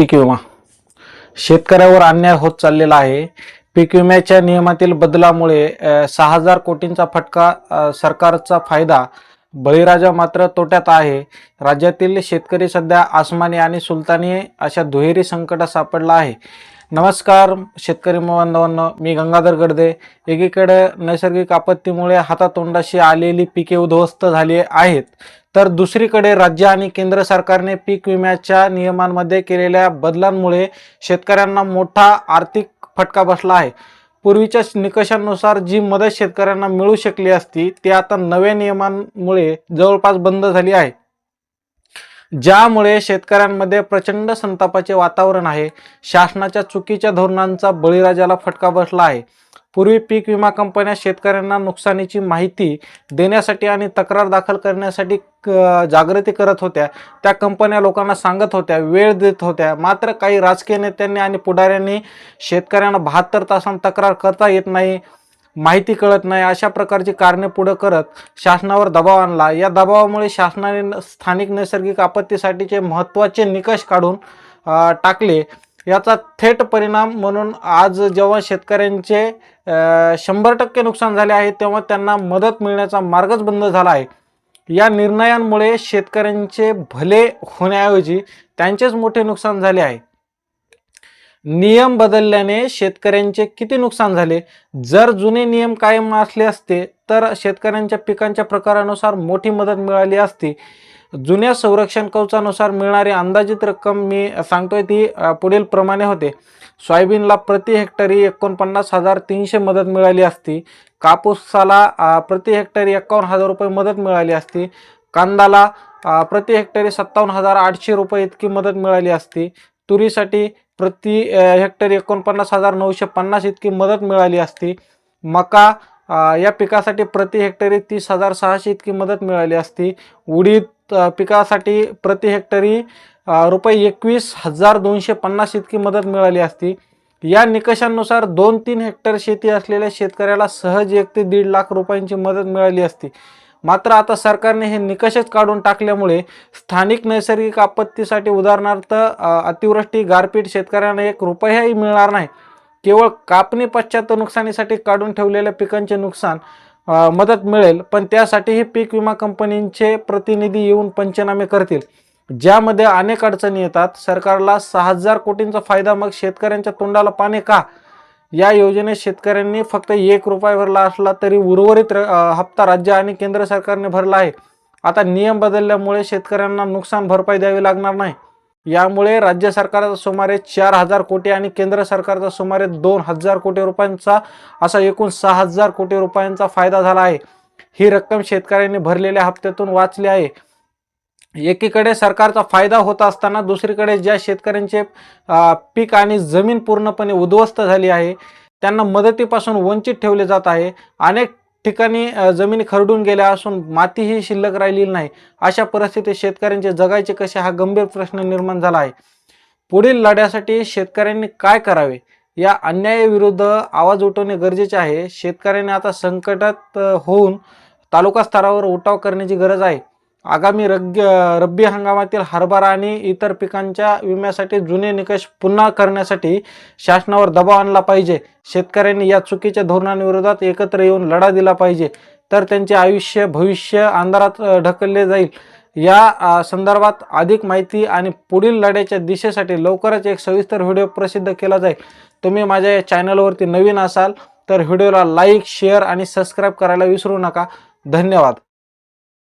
पीक विमा. शेतकऱ्यावर अन्याय होत चाललेला आहे. पीक विम्याच्या नियमातील बदलामुळे सहा हजार कोटींचा फटका सरकारचा फायदा बळीराजा मात्र तोट्यात आहे. राज्यातील शेतकरी सध्या आसमानी आणि सुलतानी अशा दुहेरी संकटात सापडला आहे. नमस्कार शेतकरी बांधवांनो मी गंगाधर गडदे. एकीकडे नैसर्गिक आपत्तीमुळे हातातोंडाशी आलेली पिके उद्ध्वस्त झाली आहेत तर दुसरीकडे राज्य आणि केंद्र सरकारने पीक विम्याच्या नियमांमध्ये केलेल्या बदलांमुळे शेतकऱ्यांना मोठा आर्थिक फटका बसला आहे. पूर्वीच्या निकषांनुसार जी मदत शेतकऱ्यांना मिळू शकली असती ती आता नव्या नियमांमुळे जवळपास बंद झाली आहे. ज्यामुळे शेतकऱ्यांमध्ये प्रचंड संतापाचे वातावरण आहे. शासनाच्या चुकीच्या धोरणांचा बळीराजाला फटका बसला आहे. पूर्वी पीक विमा कंपन्या शेतकऱ्यांना नुकसानीची माहिती देण्यासाठी आणि तक्रार दाखल करण्यासाठी क- जागृती करत होत्या. त्या कंपन्या लोकांना सांगत होत्या वेळ देत होत्या. मात्र काही राजकीय नेत्यांनी आणि पुढाऱ्यांनी शेतकऱ्यांना बहात्तर तासांत तक्रार करता येत नाही. माहिती कळत नाही अशा प्रकारची कारणे पुढं करत शासनावर दबाव आणला. या दबावामुळे शासनाने स्थानिक नैसर्गिक आपत्तीसाठीचे महत्त्वाचे निकष काढून टाकले. याचा थेट परिणाम म्हणून आज जेव्हा शेतकऱ्यांचे शंभर टक्के नुकसान झाले आहे तेव्हा त्यांना मदत मिळण्याचा मार्गच बंद झाला आहे. या निर्णयांमुळे शेतकऱ्यांचे भले होण्याऐवजी त्यांचेच मोठे नुकसान झाले आहे. नियम बदलल्याने शेतकऱ्यांचे किती नुकसान झाले? जर जुने नियम कायम असले असते तर शेतकऱ्यांच्या पिकांच्या प्रकारानुसार मोठी मदत मिळाली असती. जुन्या संरक्षण कवचानुसार मिळणारी अंदाजित रक्कम मी सांगतोय ती पुढील प्रमाणे होते. सोयाबीनला प्रति हेक्टरी एकोणपन्नास हजार तीनशे मदत मिळाली असती. कापूसाला प्रति हेक्टरी एकावन्न हजार रुपये मदत मिळाली असती. कांदाला प्रति हेक्टरी सत्तावन्न हजार आठशे रुपये इतकी मदत मिळाली असती. तुरीसाठी प्रति हेक्टर एकोणपन्नास हजार नऊशे पन्नास इतकी मदत मिळाली असती. मका या पिकासाठी प्रति हेक्टरी तीस हजार सहाशे इतकी मदत मिळाली असती. उडीद पिकासाठी प्रति हेक्टरी रुपये एकवीस हजार दोनशे पन्नास इतकी मदत मिळाली असती. या निकषांनुसार दोन तीन हेक्टर शेती असलेल्या शेतकऱ्याला सहज एक ते दीड लाख रुपयांची मदत मिळाली असती. मात्र आता सरकारने हे निकषच काढून टाकल्यामुळे स्थानिक नैसर्गिक आपत्तीसाठी उदाहरणार्थ अतिवृष्टी गारपीट शेतकऱ्यांना एक रुपयाही मिळणार नाही. केवळ कापणी पश्चात नुकसानीसाठी काढून ठेवलेल्या पिकांचे नुकसान मदत मिळेल पण त्यासाठीही पीक विमा कंपनींचे प्रतिनिधी येऊन पंचनामे करतील. ज्यामध्ये अनेक अडचणी येतात. सरकारला सहा हजार कोटींचा फायदा मग शेतकऱ्यांच्या तोंडाला पाणी का? या योजनेत शेतकऱ्यांनी फक्त एक रुपया भरला असला तरी उर्वरित र- हप्ता राज्य आणि केंद्र सरकारने भरला आहे. आता नियम बदलल्यामुळे शेतकऱ्यांना नुकसान भरपाई द्यावी लागणार नाही. यामुळे राज्य सरकारचा सुमारे चार हजार कोटी आणि केंद्र सरकारचा सुमारे दोन हजार कोटी रुपयांचा असा एकूण सहा हजार कोटी रुपयांचा फायदा झाला आहे. ही रक्कम शेतकऱ्यांनी भरलेल्या हप्त्यातून वाचली आहे. एकीकडे सरकारचा फायदा होत असताना दुसरीकडे ज्या शेतकऱ्यांचे पीक आणि जमीन पूर्णपणे उद्ध्वस्त झाली आहे त्यांना मदतीपासून वंचित ठेवले जात आहे. अनेक ठिकाणी जमिनी खरडून गेल्या असून मातीही शिल्लक राहिलेली नाही. अशा परिस्थितीत शेतकऱ्यांचे जगायचे कसे हा गंभीर प्रश्न निर्माण झाला आहे. पुढील लढ्यासाठी शेतकऱ्यांनी काय करावे? या अन्यायाविरुद्ध आवाज उठवणे गरजेचे आहे. शेतकऱ्यांनी आता संकटात होऊन तालुका स्तरावर उठाव करण्याची गरज आहे. आगामी रग रब्बी हंगामातील हरभरा आणि इतर पिकांच्या विम्यासाठी जुने निकष पुन्हा करण्यासाठी शासनावर दबाव आणला पाहिजे. शेतकऱ्यांनी या चुकीच्या धोरणांविरोधात एकत्र येऊन लढा दिला पाहिजे. तर त्यांचे आयुष्य भविष्य अंधारात ढकलले जाईल. या संदर्भात अधिक माहिती आणि पुढील लढ्याच्या दिशेसाठी लवकरच एक सविस्तर व्हिडिओ प्रसिद्ध केला जाईल. तुम्ही माझ्या या चॅनलवरती नवीन असाल तर व्हिडिओला लाईक शेअर आणि सबस्क्राईब करायला विसरू नका. धन्यवाद.